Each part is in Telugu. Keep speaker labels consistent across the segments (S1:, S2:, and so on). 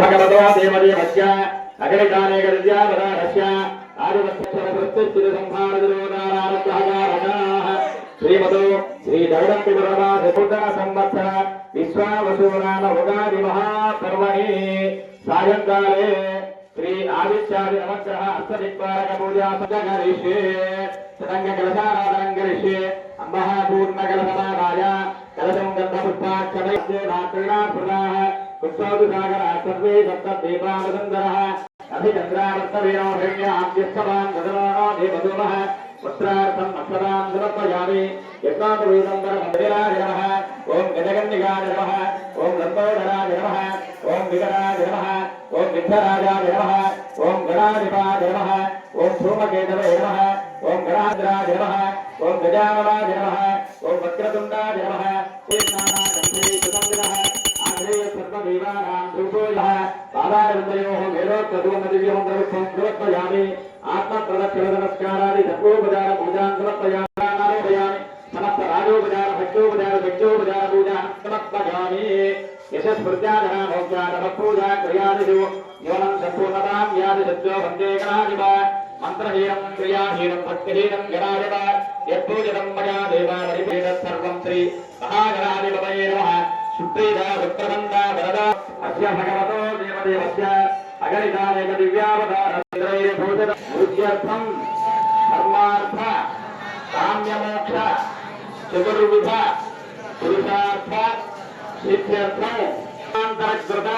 S1: భగవతో దేవదేవస్య అగణితానేకవిద్యావదారస్య ఆదివత్సరవృత్తిస్థితిసంహారదిరోదారారబ్ధకారకాः శ్రీమతో శ్రీ దగడంతి పురమాసూదన సంవత్సర విశ్వావసూనాన ఉగాది మహాపర్వణి సాయంకాలే శ్రీ ఆదిత్యాది నవగ్రహ అష్టదిక్పారక పూజా సజగరిష్యే సదంగ కలశారాధనం కరిష్యే అంబః పూర్ణ కలసమాదాయ కలశం గంధపుష్పాక్షణే నాట్రీణాపృతాः పుష్పాదు సాగర సర్వే సప్త దీపావసుందరः అభిచంద్రావర్తవేణోహిణ్యాద్యస్తవాన్ గగనో దేవదూమः పుత్రార్థం అక్షరాన్ సమర్పయామి యజ్ఞాపవేదంబర మందిరాయ నమః ఓం గజగన్నిగాయ నమః ఓం లంబోదరాయ నమః ఓం వికటాయ నమః ఓం విఘ్నరాజాయ నమః ఓం గణాధిపాయ నమః ఓం ధూమకేతవే నమః ఓం గణాద్రాయ నమః ఓం గజాననాయ నమః ఓం వక్రతుండాయ ोत्मयामि आत्मप्रदक्षिण नमस्कारादि धर्मोपचार पूजां समर्पयामि समस्त राजोपचार भक्तोपचार भक्तोपचार पूजां समर्पयामि यशस्मृत्यादना भोग्यादभक्पूजा क्रियादिषु जीवनं सम्पूर्णतां यादिशत्यो वंदे गणादिव मन्त्रहीनं क्रियाहीनं भक्तिहीनं गणादिव यत्पूजितं मया देवादिपेतत्सर्वं श्री महागणादिवये नमः सुप्रीदा वक्रबन्दा वरदा అస్య భగవతో దేవదేవస్య అగణితానేక దివ్యావతారభూషణ వృద్ధ్యర్థం ధర్మార్థ కామ్యమోక్ష చతుర్విధ పురుషార్థ సిద్ధ్యర్థం అంతరకృత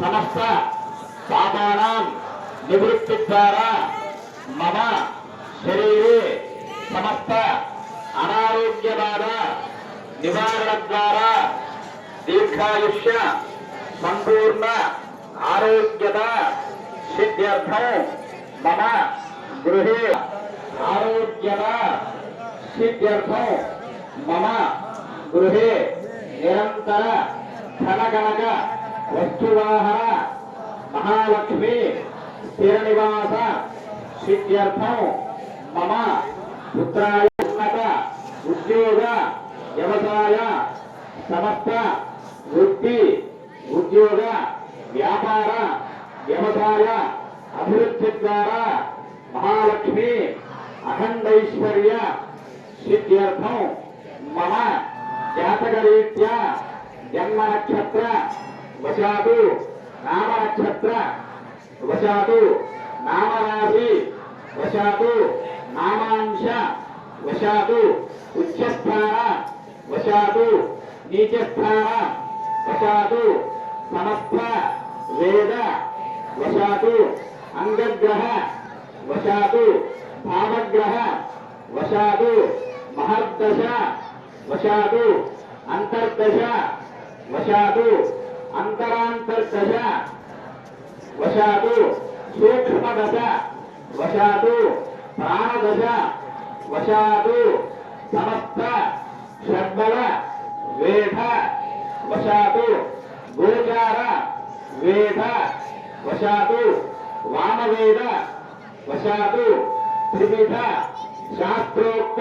S1: సమస్త పాపానాం నివృత్తి ద్వారా మమ శరీరే సమస్త అనారోగ్య బాధ నివారణ ద్వారా దీర్ఘాయుష్య సంపూర్ణ ఆరోగ్యత సిద్ధ్యర్థం మమ గృహే ఆరోగ్యత సిద్ధ్యర్థం మమ గృహే నిరంతర ధనగణక వస్తువాహన మహాలక్ష్మి స్థిర నివాస సిద్ధ్యర్థం మమ పుత్రాయ ఉన్నత ఉద్యోగ వ్యవసాయ సమస్త వృత్తి ఉద్యోగ వ్యాపార వ్యవసాయ అభివృద్ధి ద్వారా మహాలక్ష్మి అఖండైశ్వర్య సిద్ధ్యర్థం మమ జాతకరీత్యా జన్మ నక్షత్ర వశాదు నామ నక్షత్ర వశాదు నామరాశి వశాదు నామాంశ వశాతు ఉచ్చస్థాన వశాతు నీచస్థాన వశాదు समस्त वेद वशा अंगग्रह वशा भावग्रह वशा महर्दश वशा अंतर्दश वशा अंतरादश वशा सूक्ष्मदश वशा प्राणदश वशा समस्त षड्बल वेद वशा गोचार वेद वशा वाम वेद वशा त्रिविध, शास्त्रोक्त,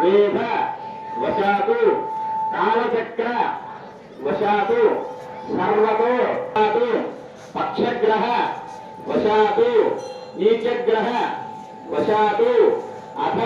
S1: वेद वशा कालचक्र वशा सर्वो पक्षग्रह वशा नीचग्रह वशा अथ,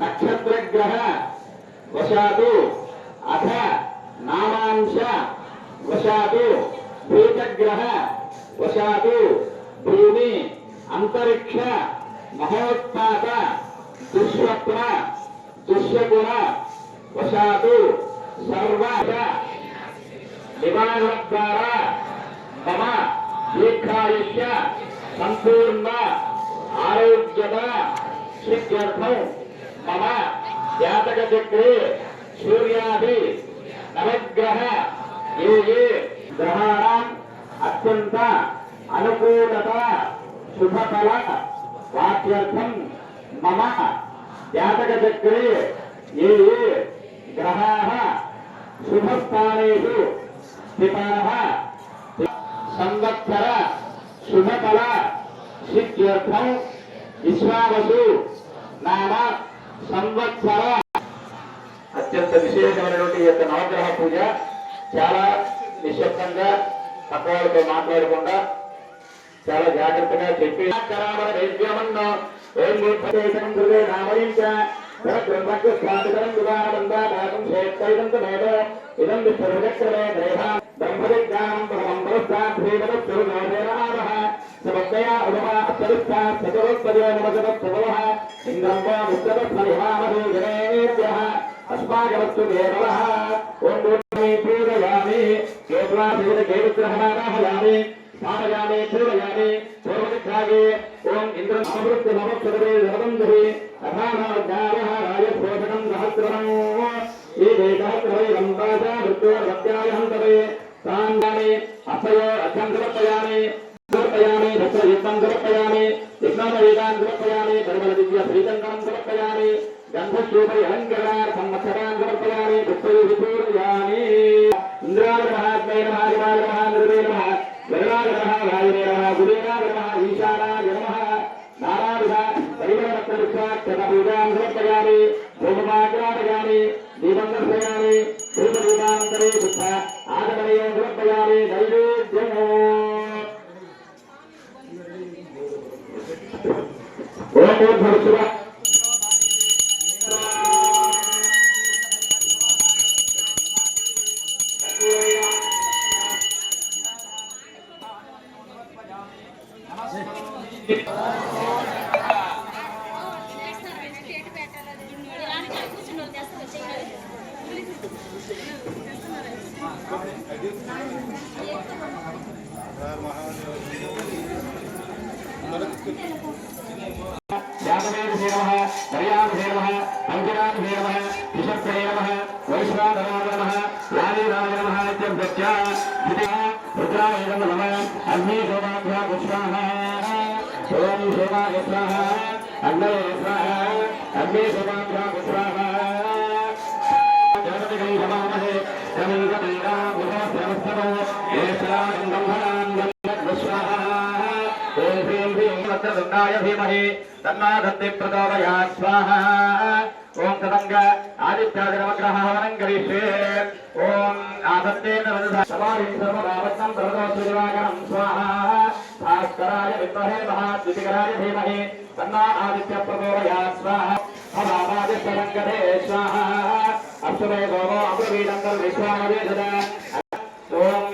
S1: नक्षत्रग्रह वशा अथ, नाम వశాతు భూతగ్రహ వశాతు భూమి అంతరిక్ష మహోత్పాత దుస్వప్న దుశ్శగుణ వశాతు సర్వ నివారణ ద్వారా మమ దీర్ఘాయుష్య సంపూర్ణ ఆరోగ్యత సిద్ధ్యర్థం మమ జాతక చక్రే సూర్యాది అనుకూలత శుభఫల వాక్యర్థం మమ జాతక చక్రే ఏ ఏ గ్రహాः శుభస్థానేషు స్థితాः సంవత్సర శుభఫల సిద్ధ్యర్థం విశ్వావసు నామ సంవత్సర. అత్యంత విశేషమైనటువంటి ఈ యొక్క నవగ్రహ పూజ చాలా నిశ్శబ్దంగా పక్క మాట్లాడకుండా చాలా జాగ్రత్తగా చెప్పి. ఓం మూర్ఖేశం ఓం పూజయామి బ్రహ్మస్వామికరం గుదానందాదాకం స్నానయామి పూరయామి పూర్వదిగ్గామి ఓం ఇంద్ర సమృద్ధి నమస్కరే జగదంధరి రాజభోజనం సహస్రం ఈ దేహస్రై లంబాజ మృత్యో సత్యాయహంతరే సాంగాని అసయో అర్థం సమర్పయామి సమర్పయామి దశ యుద్ధం సమర్పయామి విజ్ఞానవేదాన్ సమర్పయామి పరిమళ దివ్య శ్రీచంద్రం సమర్పయామి గంధశ్రూపై అలంకరణార్థం మత్సరాన్ సమర్పయామి పుష్పయు విపూర్యామి ఇంద్రాగ్రహ విషప్రే నమః వైశ్వానరాయ నమః యాదీరాయ నమః ఇత్యభ్యత్య స్థితిः రుద్రాయ నమః అగ్ని శోభాభ్యా పుష్పాః ఓం శోభాయ స్వాహ అగ్నయ స్వాహ అగ్ని శోభాభ్యా హ్రీం హ్రీం వక్రతుండాయ ధీమహి తన్నాదత్తి ప్రచోదయాత్ స్వాహా. ఓం తదంగ హవనం కరిష్యే ఓం ఆదత్తేన సమాహిం సర్వదావత్తం ప్రదోషిదివాకరం స్వాహ. భాస్కరాయ విద్మహే మహాద్వితికరాయ ధీమహి తన్నా ఆదిత్య ప్రచోదయాత్ స్వాహ. అమాదిత్యసంగతే స్వాహ. అశ్వమే గోమో అమృవీడంగం విశ్వామవేదన ఓం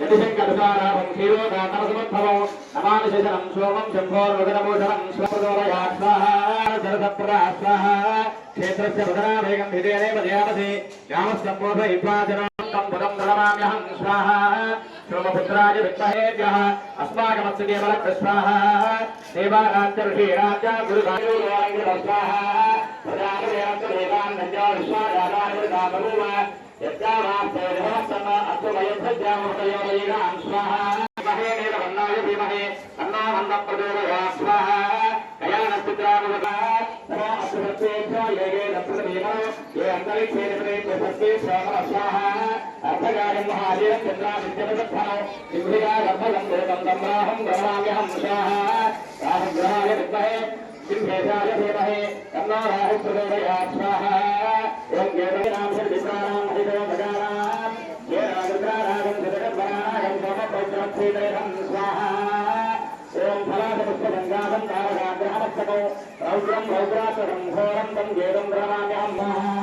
S1: యతిశంకరసారాభం క్షీరోదాతమసముద్భవం నమామి శశనం సోమం శంభోర్వదనభూషణం స్వప్రదోరయా క్షేత్రస్య వదనావేగం హిదేనేవ దేవసి రామస్యంబోధ పదం దళమామ్యహం స్వాహా సోమపుత్రాయ విద్మహేభ్యः అస్మాకమస్య దేవలక్ష్మ స్వాహా దేవారాజ్య ఋషీరాజ్య గురుగాయోగ స్వాహా ప్రజాపదేవస్య దేవాన్ నంజా విశ్వాయాదాయ యజ్ఞావాస్తేజమస్తమ స్వాహా మహే నీలవన్నాయ ధీమహే తన్నా వన్న ప్రచోదయా స్వాహా కయానస్థితానుగత నమో అస్మృతేభ్యో దత్తమేమో రాహగ్రహాయ విద్మహే సింహేశాయ ధీమహే తన్నో రాహు ప్రచోదయా స్వాహా ఓం గేదనాం విప్రాణాం హరిదో భగానాం ఏరాగృద్రారాగం జగద్వరాగం సోమపౌత్రక్షేదయం స్వాహా ఓం ఫలాదపుష్పగంగాధం తారకాగ్రహమస్తకో రౌద్రం రౌద్రాచరం ఘోరం తం గేదం ప్రణామ్యహం స్వాహా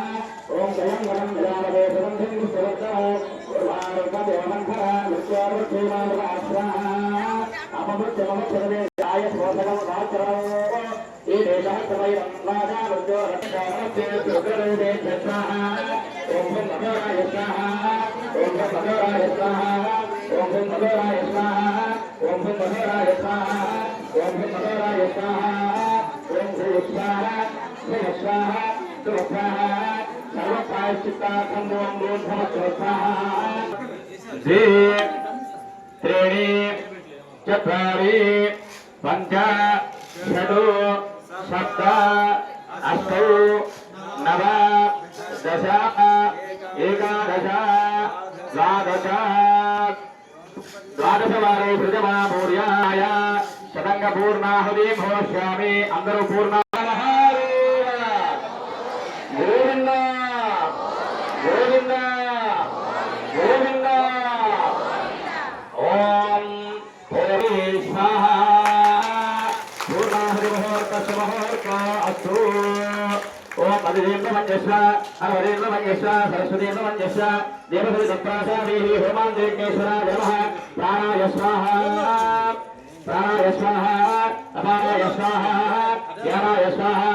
S1: ఓం జయం వరం విరామదే సుగంధిం పుష్పవర్ధనో పూర్వానుపదేవంధర మృత్యోర్వృక్షేమానుగా స్వాహా అపమృత్యమక్షరదే జాయ శోధనం రాచరం ఈ द्वे त्रीणि चत्वारि सप्त अष्ट नव दश एकादश द्वादश। द्वादशवारे सृजमा पूर्याय शतङ्गपूर्णाहुतिं भोष्यामि अन्तरुपूर्णा ఓం పదిదేంద్రమన్యస్వ హరవరేంద్రమన్యస్వ సరస్వతీంద్రమన్యస్వ దేవసరి దత్రాసాదేవి హోమాంతేశ్వరాయ నమః ప్రాణాయ స్వాహా ప్రాణాయ స్వాహా అపానాయ స్వాహా జ్ఞానాయ స్వాహా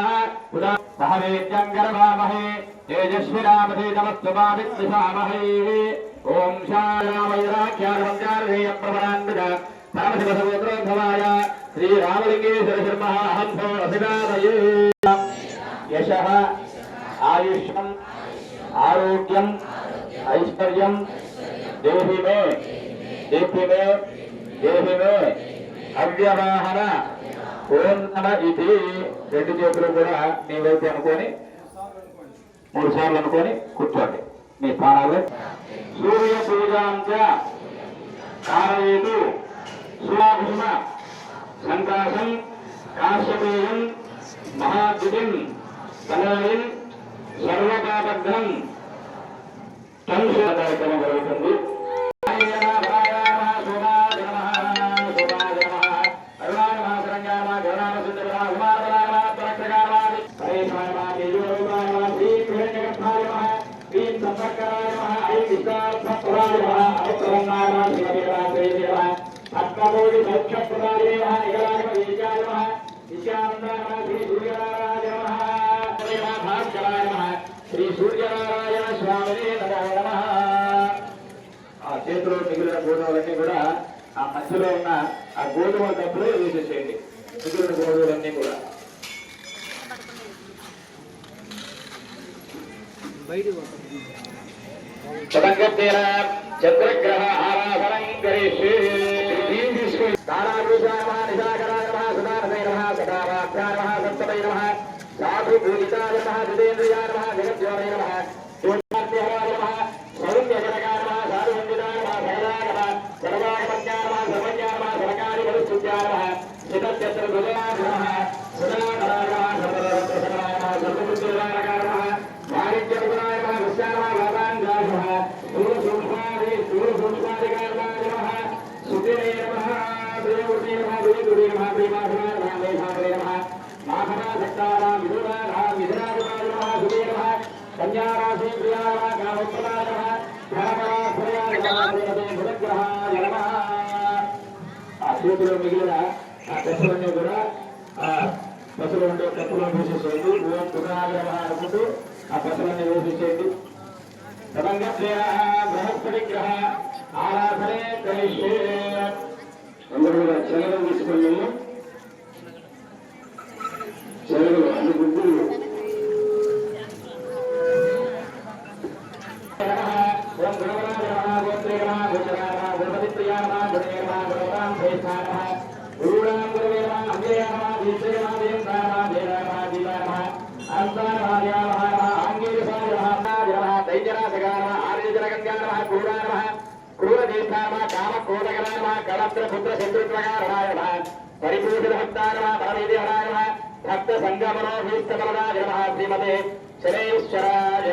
S1: ఉదా సహవేద్యం గర్వామహే తేజస్విరామధే నమస్తుమావిద్విషామహే ఓం శారామయురాఖ్యానమంచారధేయ ప్రవరాన్విత పరమశివసముద్రోద్భవాయ శ్రీరామలింగేశ్వర శర్మ హంసో రసిదాదయే యశ ఆయుష్యం ఆరోగ్యం ఐశ్వర్యం దేహిమే దేహిమే దేహిమే దేహి అవ్యవాహన ఓం ఇది. రెండు చేతులు కూడా మీ వైపు అనుకొని మూడు సార్లు అనుకొని కూర్చోండి. మీ స్థానాలు. సూర్య పూజాంచ కారయేతు సురాభీమ సంకాశం కాశ్యపేయం మహాద్యుతిం కనయన్ సర్వపాపగ్నం సంశయ కార్యక్రమం జరుగుతుంది పద్మకోటి సౌఖ్యప్రదాయ నిగలాయ విజయాయ చేతిలో మిగిలిన గోధుమలన్నీ కూడా ఆ మధ్యలో ఉన్న ఆ గోధుమ కప్పులో వేసేసేయండి మిగిలిన గోధుమలన్నీ కూడా. చంద్రగ్రహ ఆరాధన కరిష్యే సాధు పూజితాయ నమ. జితేంద్రియాయ నమ జగజ్యోతయ నమ శివకార్త్యహరాయ నమః సౌమ్యజనకాయ నమః సాధువందితాయ నమః సరదాయ నమః సర్వాగమజ్ఞాయ నమః సర్వజ్ఞాయ నమః సరకారి బలుస్తుత్యాయ నమః శితచత్రభుజాయ నమః సుధాకరాయ నమః సర్వరత్నసకలాయ నమః సర్వబుద్ధిరాయకాయ నమః వాణిజ్యపురాయ నమః విశ్వాయ నమః వాదాంగాయ నమః సూర్యసూక్ష్మాది సూర్యసూక్ష్మాదికాయ నమః సుతిరే నమః దేవృతే నమః దేవృతే నమః ప్రేమాధురాయ నమః మేధావరే నమః మాఘనాసక్తానాం విదురానాం విధరాజురాయ నమః సుతే నమః కన్యారాశి ప్రియాయ నమః కామప్రదాయ నమః ధనపరాశ్రయాయ నమః శ్రీమతే బుధగ్రహాయ నమః ఆ చేతిలో మిగిలిన ఆ కప్పులన్నీ కూడా ఆ పసులు ఉండే కప్పులను వేసేసేయండి. ఓం అనుకుంటూ ఆ పసులన్నీ వేసేసేయండి. తదంగత్రేణ బృహస్పతి గ్రహ ఆరాధనే కలిష్యే అందరూ కూడా చెలగలు తీసుకొని అన్ని గుడ్డులు ఓం గుణవరాజ నమః గోత్రే నమః గోచరాయ నమః గణపతి ప్రియాయ నమః గుణే నమః గుణవరాం శ్రేష్ఠాయ నమః గురుణాం గురువే నమః అంజయ నమః దీక్షయ నమః దేవాయ నమః దేవాయ నమః దీవాయ నమః అంతాయ నమః దేవాయ నమః నమః ఆంగీరసాయ నమః నాయ నమః దైత్యనాశకాయ నమః ఆర్యజనగంగాయ నమః క్రూరాయ నమః క్రూరదీర్థాయ నమః కామక్రోధకరాయ కళత్ర పుత్ర శత్రుత్వకారణాయ పరిపూషిత భక్తాయ నమః భక్త సంగమనో భీష్టబలరాయ నమః శ్రీమతే శనేశ్వరాయ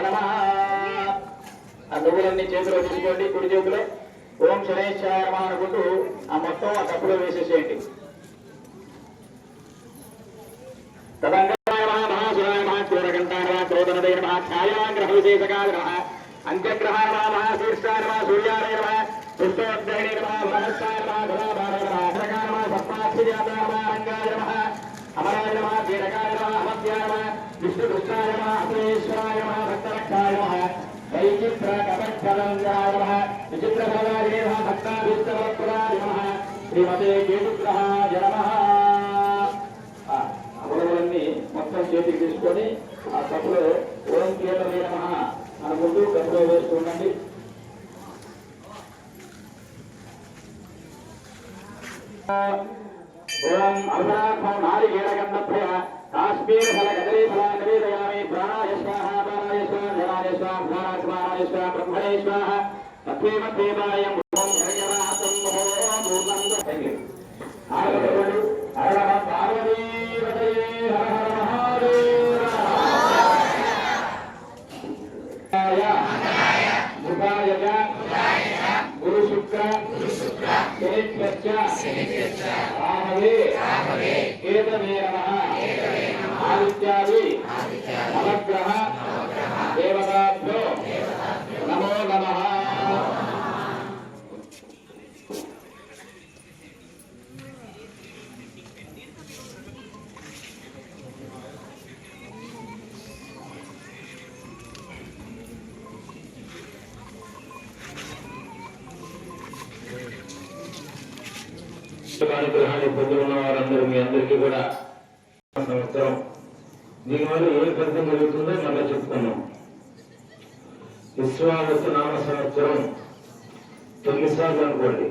S1: ఆ నువ్వులన్నీ చేతిలో తీసుకోండి కుడి చేతిలో. ఓం శనేశ్వరాయ అనుకుంటూ ఆ మొత్తం ఆ కప్పులో వేసేసేయండి. తదంగాయ మహాశివాయ విశేషకాయ అంత్యగ్రహాయ మహాశీర్షాయ పుష్పోద్గ్రహిణే నమః మహస్సాయ నమః ధనాభాయ నమః అగ్రగాయ నమః సప్తాక్షిజాతాయ నమః రంగాయ నమః అమరాయ నమః దీర్ఘకాయ నమః అమర్త్యాయ నమః విష్ణుకృష్ణాయ నమః అఖిలేశ్వరాయ నమః భక్తరక్షాయ నమః వైచిత్ర కపక్షలంగాయ నమః విచిత్రఫలాయ నమః భక్తాభీష్టవరప్రదాయ నమః శ్రీమతే కేతుగ్రహాయ మొత్తం చేతికి తీసుకొని ఆ సభలో ఓం కీలమే నమః అనుకుంటూ కప్పులో వేస్తూ ఉండండి ओम अवराखो नारिकेणगन्धभ्य काश्मीरफलकदरे फलान् निवेदयामि प्राणाय स्वाहा प्राणाय स्वाहा धनाय ब्रह्मणे स्वाहा तत्त्वेव देवायम् ओम అనుగ్రహాన్ని పొందుకున్న ఉన్న వారందరూ మీ అందరికీ కూడా సంవత్సరం దీనివల్ల ఏ ఫలితం కలుగుతుందో మళ్ళీ చెప్తున్నాం. విశ్వావసు నామ సంవత్సరం తొమ్మిది సార్లు అనుకోండి.